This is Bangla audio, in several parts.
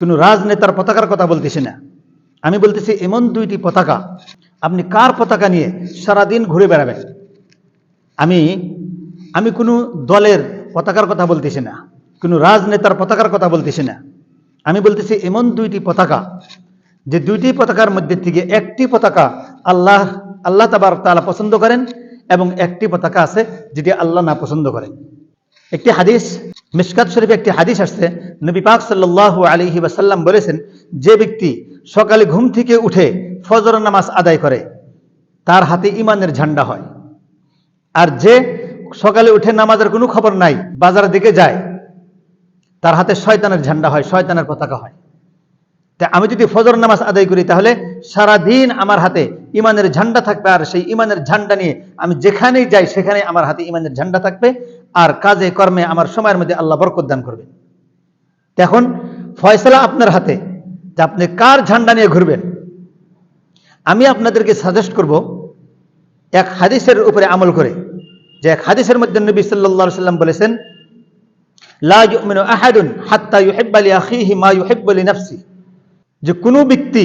কোনো রাজনেতার পতাকার কথা বলতেছি না। আমি বলতেছি, এমন দুইটি পতাকা, আপনি কার পতাকা নিয়ে সারাদিন ঘুরে বেড়াবেন? আমি আমি কোনো দলের পতাকার কথা বলতেছি না, কোনো রাজনেতার পতাকার কথা বলতেছি না। আমি বলতেছি, এমন দুইটি পতাকা, যে দুইটি পতাকার মধ্যে থেকে একটি পতাকা আল্লাহ আল্লাহ তাবার তালা পছন্দ করেন এবং একটি পতাকা আছে যেটি আল্লাহ না পছন্দ করেন। একটি হাদিস মিসকাত শরীফে একটি হাদিস আসছে নবী পাক সাল্লাহ আলহি ওয়াসাল্লাম বলেছেন, যে ব্যক্তি সকালে ঘুম থেকে উঠে ফজর নামাজ আদায় করে, তার হাতে ইমানের ঝান্ডা হয়। আর যে সকালে উঠে নামাজের কোনো খবর নাই বাজারের দিকে যায়, তার হাতে শয়তানের ঝান্ডা হয়, শয়তানের পতাকা হয়। তা আমি যদি ফজর নামাজ আদায় করি, তাহলে সারা দিন আমার হাতে ইমানের ঝান্ডা থাকবে, আর সেই ইমানের ঝান্ডা নিয়ে আমি যেখানেই যাই, সেখানে আমার হাতে ইমানের ঝান্ডা থাকবে, আর কাজে কর্মে আমার সময়ের মধ্যে আল্লাহ বরকত দান করবে। এখন ফয়সলা আপনার হাতে যে আপনি কার ঝান্ডা নিয়ে ঘুরবেন? আমি আপনাদেরকে সাজেস্ট করব, এক হাদিসের উপরে আমল করে। যে এক হাদিসের মধ্যে নবী সাল্লাল্লাহু সাল্লাম বলেছেন যে কোনো ব্যক্তি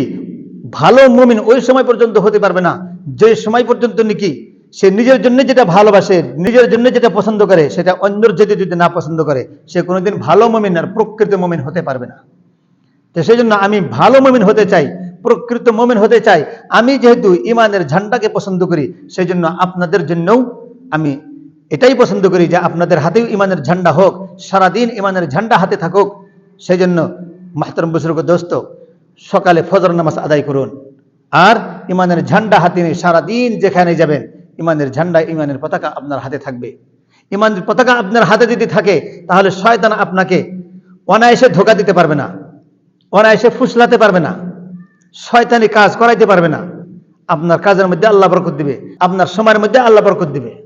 ভালো মুমিন ওই সময় পর্যন্ত হতে পারবে না, যে সময় পর্যন্ত নাকি সে নিজের জন্য যেটা ভালোবাসে, নিজের জন্য যেটা পছন্দ করে, সেটা অন্যর যদি যদি না পছন্দ করে, সে কোনোদিন ভালো মুমিন আর প্রকৃত মুমিন হতে পারবে না। তো সেই জন্য আমি ভালো মুমিন হতে চাই, প্রকৃত মুমিন হতে চাই। আমি যেহেতু ইমানের ঝান্ডাকে পছন্দ করি, সেই জন্য আপনাদের জন্যও আমি এটাই পছন্দ করি যে আপনাদের হাতেও ইমানের ঝান্ডা হোক, সারাদিন ইমানের ঝান্ডা হাতে থাকুক। সেই জন্য মাহতরম বুজুর্গ দোস্ত, সকালে ফজর নামাজ আদায় করুন। আর ইমানের ঝান্ডা হাতে নিয়ে সারাদিন যেখানে যাবেন ইমানের ঝান্ডা, ইমানের পতাকা আপনার হাতে থাকবে। ইমানের পতাকা আপনার হাতে যদি থাকে, তাহলে শয়তান আপনাকে অনায়াসে ধোকা দিতে পারবে না, অনায়াসে ফুসলাতে পারবে না, শয়তানি কাজ করাইতে পারবে না। আপনার কাজের মধ্যে আল্লাহ বরকত দিবে, আপনার সময়ের মধ্যে আল্লাহ বরকত দিবে।